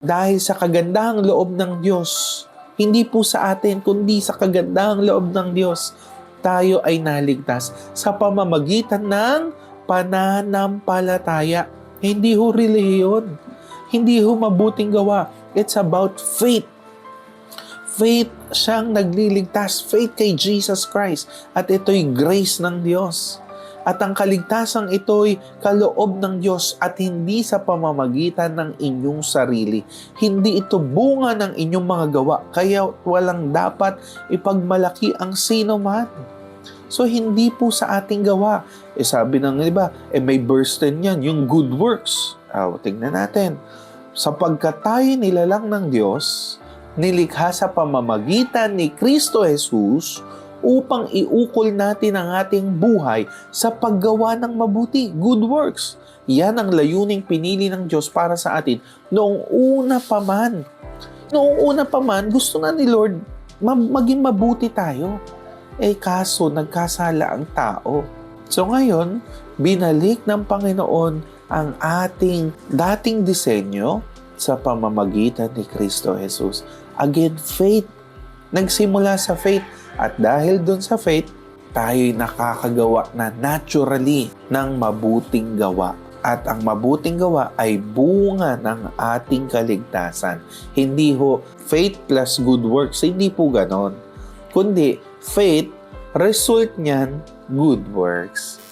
dahil sa kagandahang loob ng Diyos. Hindi po sa atin, kundi sa kagandahang loob ng Diyos, tayo ay naligtas sa pamamagitan ng pananampalataya. Hindi ho relihiyon. Hindi ho mabuting gawa. It's about faith. Faith siyang nagliligtas. Faith kay Jesus Christ. At ito'y grace ng Diyos. At ang kaligtasang ito'y kaloob ng Diyos at hindi sa pamamagitan ng inyong sarili. Hindi ito bunga ng inyong mga gawa. Kaya walang dapat ipagmalaki ang sino man. So, hindi po sa ating gawa. Eh, sabi ng iba, eh, may verse 10 yan, yung good works. Ah, tingnan natin. Sapagkat tayo nilalang ng Diyos, nilikha sa pamamagitan ni Kristo Jesus upang iukol natin ang ating buhay sa paggawa ng mabuti, good works. Yan ang layuning pinili ng Diyos para sa atin noong una pa man. Noong una pa man, gusto na ni Lord ma- maging mabuti tayo. Eh kaso, nagkasala ang tao. So ngayon, binalik ng Panginoon ang ating dating disenyo sa pamamagitan ni Kristo Jesus. Again, faith. Nagsimula sa faith. At dahil dun sa faith, tayo'y nakakagawa na naturally ng mabuting gawa. At ang mabuting gawa ay bunga ng ating kaligtasan. Hindi ho faith plus good works. Hindi po ganon. Kundi faith, result niyan, good works.